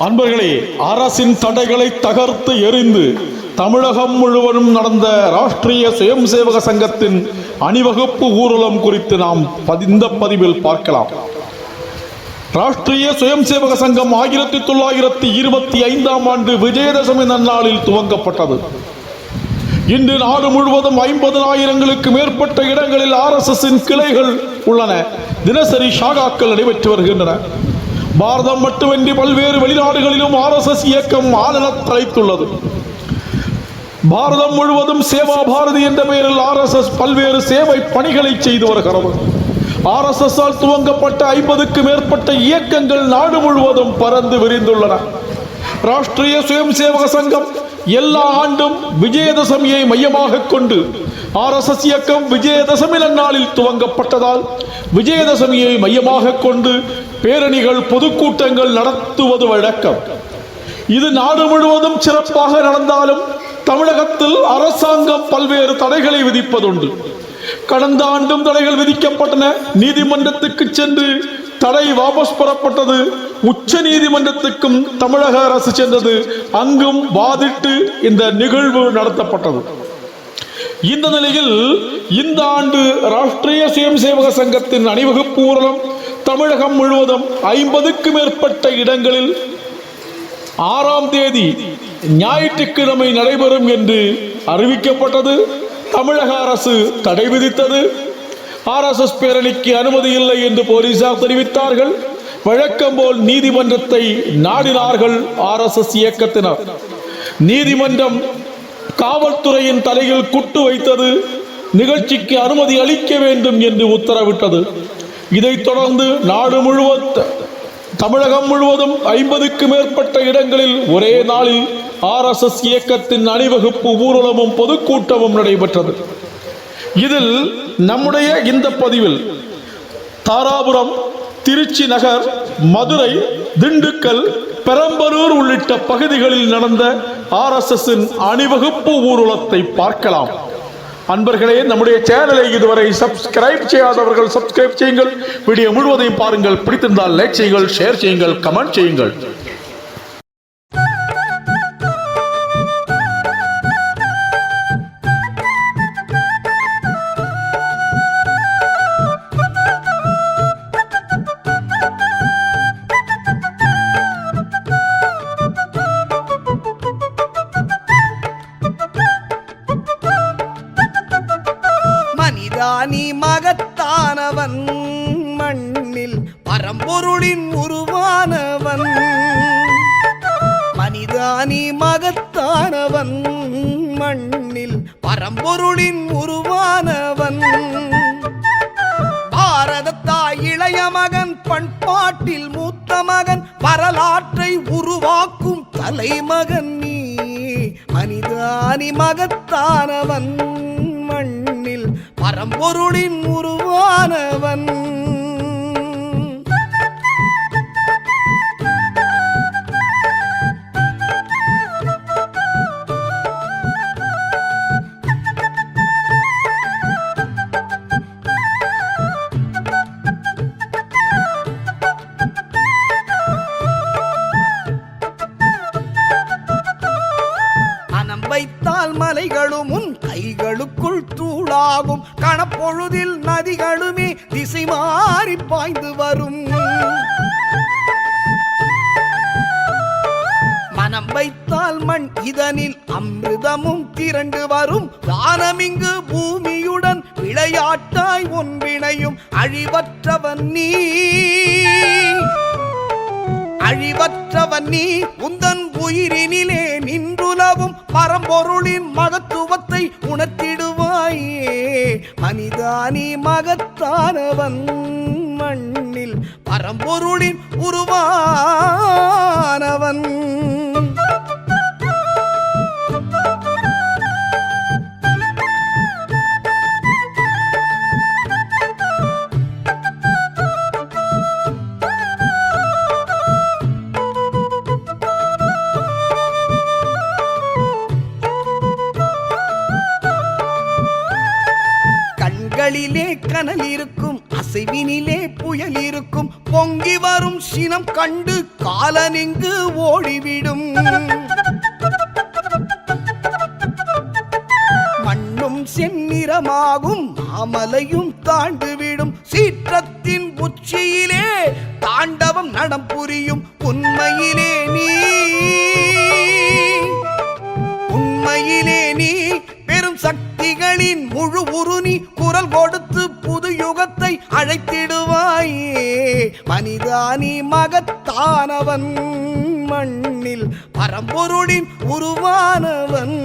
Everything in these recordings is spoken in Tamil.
அன்பர்களே அரசின் தடைகளை தகர்த்து எறிந்து தமிழகம் முழுவதும் நடந்த ராஷ்டிரிய சுயம் சேவக சங்கத்தின் அணிவகுப்பு ஊர்வலம் குறித்து நாம் இந்த பதிவில் பார்க்கலாம். ராஷ்டிரிய சுயம் சேவக சங்கம் ஆயிரத்தி தொள்ளாயிரத்தி இருபத்தி ஐந்தாம் ஆண்டு விஜயதசமி நன்னாளில் துவங்கப்பட்டது. இன்று நாடு முழுவதும் ஐம்பதனாயிரங்களுக்கு மேற்பட்ட இடங்களில் ஆர்எஸ்எஸ்ஸின் கிளைகள் உள்ளன. தினசரி ஷாகாக்கள் நடைபெற்று வருகின்றன. பாரதம் மட்டுமின்றி பல்வேறு வெளிநாடுகளிலும் ஆர்எஸ்எஸ் இயக்கம் ஆனனத் தலைத்துள்ளது பாரதம் முழுவதும் சேவா பாரதி என்ற பெயரில் ஆர்எஸ்எஸ் பல்வேறு சேவை பணிகளை செய்து வருகிறது. ஆர்எஸ்எஸ் ஆல் துவங்கப்பட்ட ஐம்பதுக்கு மேற்பட்ட இயக்கங்கள் நாடு முழுவதும் பறந்து விரிந்துள்ளன. ராஷ்டிரிய சுயம் சேவக சங்கம் எல்லா ஆண்டும் விஜயதசமியை மையமாக கொண்டு ஆர்எஸ்எஸ் இயக்கம் விஜயதசமி நன்னாளில் துவங்கப்பட்டதால் விஜயதசமியை மையமாக கொண்டு பேரணிகள் பொதுக்கூட்டங்கள் நடத்துவது வழக்கம். இது நாடு முழுவதும் சிறப்பாக நடந்தாலும் தமிழகத்தில் அரசாங்கம் பல்வேறு தடைகளை விதிப்பதுண்டு. கடந்த ஆண்டும் தடைகள் விதிக்கப்பட்டன. நீதிமன்றத்துக்கு சென்று தடை வாபஸ் பெறப்பட்டது. உச்ச நீதிமன்றத்துக்கும் தமிழக அரசு சென்றது. அங்கும் வாதிட்டு இந்த நிகழ்வு நடத்தப்பட்டது. இந்த நிலையில் இந்த ஆண்டு ராஷ்டிரிய சுயம் சேவக சங்கத்தின் அணிவகுப்பு ஊர்வலம் தமிழகம் முழுவதும் ஐம்பதுக்கு மேற்பட்ட இடங்களில் ஆறாம் தேதி ஞாயிற்றுக்கிழமை நடைபெறும் என்று அறிவிக்கப்பட்டது. தமிழக அரசு தடை விதித்தது. ஆர்எஸ்எஸ் பேரணிக்கு அனுமதி இல்லை என்று போலீசார் தெரிவித்தார்கள். வழக்கம் போல் நீதிமன்றத்தை நாடினார்கள் ஆர்எஸ்எஸ் இயக்கத்தினர். நீதிமன்றம் காவல்துறையின் தலையில் குட்டு வைத்தது. நிகழ்ச்சிக்கு அனுமதி அளிக்க வேண்டும் என்று உத்தரவிட்டது. இதைத் தொடர்ந்து நாடு முழுவதும் தமிழகம் முழுவதும் ஐம்பதுக்கு மேற்பட்ட இடங்களில் ஒரே நாளில் ஆர்எஸ்எஸ் இயக்கத்தின் அணிவகுப்பு ஊர்வலமும் பொதுக்கூட்டமும் நடைபெற்றது. இதில் நம்முடைய இந்த பதிவில் தாராபுரம் திருச்சி நகர் மதுரை திண்டுக்கல் பெரம்பலூர் உள்ளிட்ட பகுதிகளில் நடந்த ஆர்எஸ்எஸ்ஸின் அணிவகுப்பு ஊர்வலத்தை பார்க்கலாம். அன்பர்களே நம்முடைய சேனலை இதுவரை சப்ஸ்கிரைப் செய்யாதவர்கள் சப்ஸ்கிரைப் செய்யுங்கள். வீடியோ முழுவதையும் பாருங்கள். பிடித்திருந்தால் லைக் செய்யுங்கள் ஷேர் செய்யுங்கள் கமெண்ட் செய்யுங்கள். பரம்பொருளின் உருவானவன். மனிதானி மகத்தானவன். மண்ணில் பரம்பொருளின் உருவானவன். பாரதத்தா இளைய மகன் பண்பாட்டில் மூத்த மகன் வரலாற்றை உருவாக்கும் தலைமகன் நீ. மனிதானி மகத்தானவன். மண்ணில் பரம்பொருளின் உருவானவன். திசை மாறி பாய்ந்து வரும். மனம் வைத்தால் மண் இதனில் அமிர்தமும் திரண்டு வரும். வானமிங்கு பூமியுடன் விளையாட்டாய் ஒன்றிணையும் அழிவற்றவன் நீ. அழிவற்றவன் நீ உந்தன் உயிரினிலே நின்றுலவும் பரம்பொருளின் மகத்துவத்தை உணர்த்திடுவாயே. மனிதானி மகத்தானவன் மண்ணில் பரம்பொருளின் உருவானவன். கண்களிலே கனல் இருக்கும் அசைவினிலே புயல் இருக்கும். பொங்கி வரும் சினம் கண்டு காலனிங்கு ஓடிவிடும். மண்ணும் செந்நிறமாகும் மாமலையும் தாண்டுவிடும். சீற்றத்தின் உச்சியிலே தாண்டவம் நடம் புரியும் உண்மையிலே நீ சக்திகளின் முழு உருணி குரல் கொடுத்து புது யுகத்தை அழைத்திடுவாயே. மனிதானி மகத்தானவன் மண்ணில் பரம்பொருளின் உருவானவன்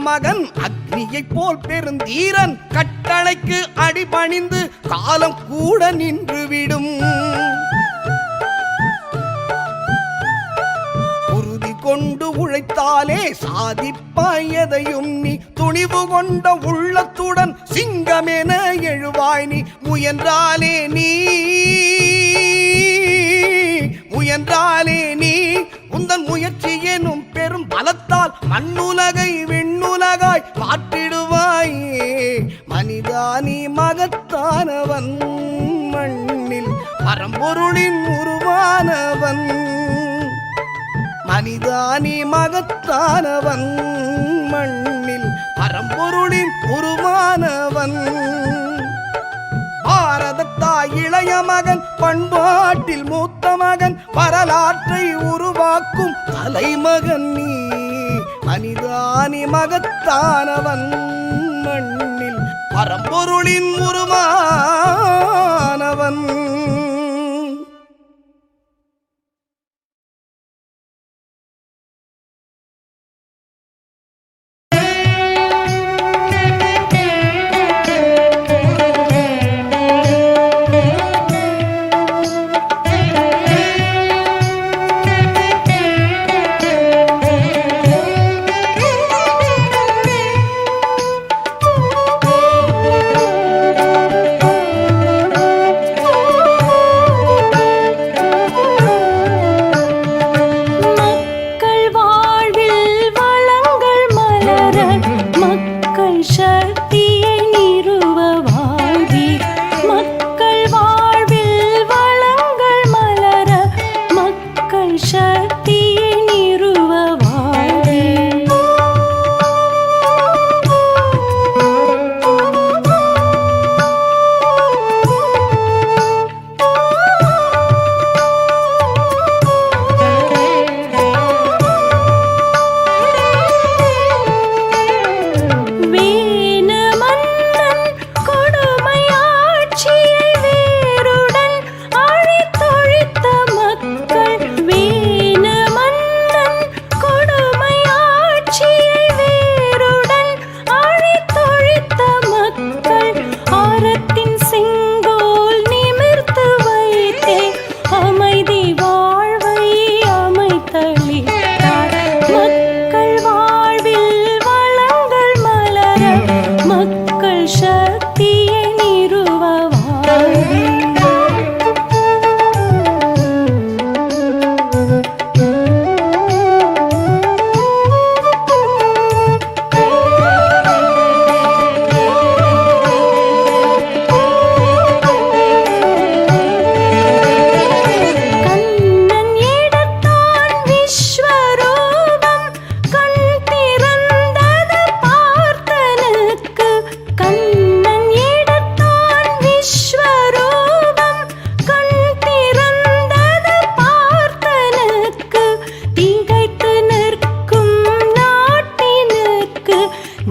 மகன் அக்னியைப் போல் பெருந்தீரன் கட்டளைக்கு அடிபணிந்து காலம் கூட நின்றுவிடும். உறுதி கொண்டு உழைத்தாலே சாதிப்பாய் எதையும் நீ துணிவு கொண்ட உள்ளத்துடன் சிங்கமென எழுவாய் நீ. முயன்றாலே நீ முயன்றாலே நீ உந்தன் முயற்சி எனும் பெரும் பலத்தால் மண்ணுலகை விண்ணுலகாய் மாற்றிடுவாயே. மனிதானி மகத்தானவன் மண்ணில் பரம்பொருளின் உருவானவன். மனிதானி மகத்தானவன் மண்ணில் பரம்பொருளின் உருவானவன். பாரதத்தா இளைய மகன் பண்பாட்டில் மூத்த மகன் வரலாற்றை உருவாக்கும் தலைமகன் நீ. மனிதானி மகத்தானவன் மண்ணில் பரம்பொருளின் உருவானவன்.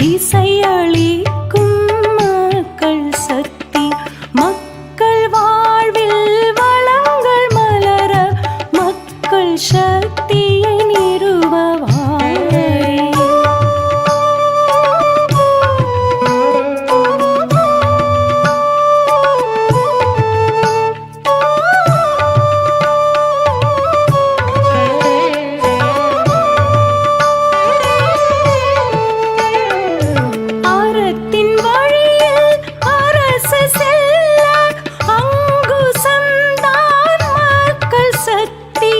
திசையளி சக்தி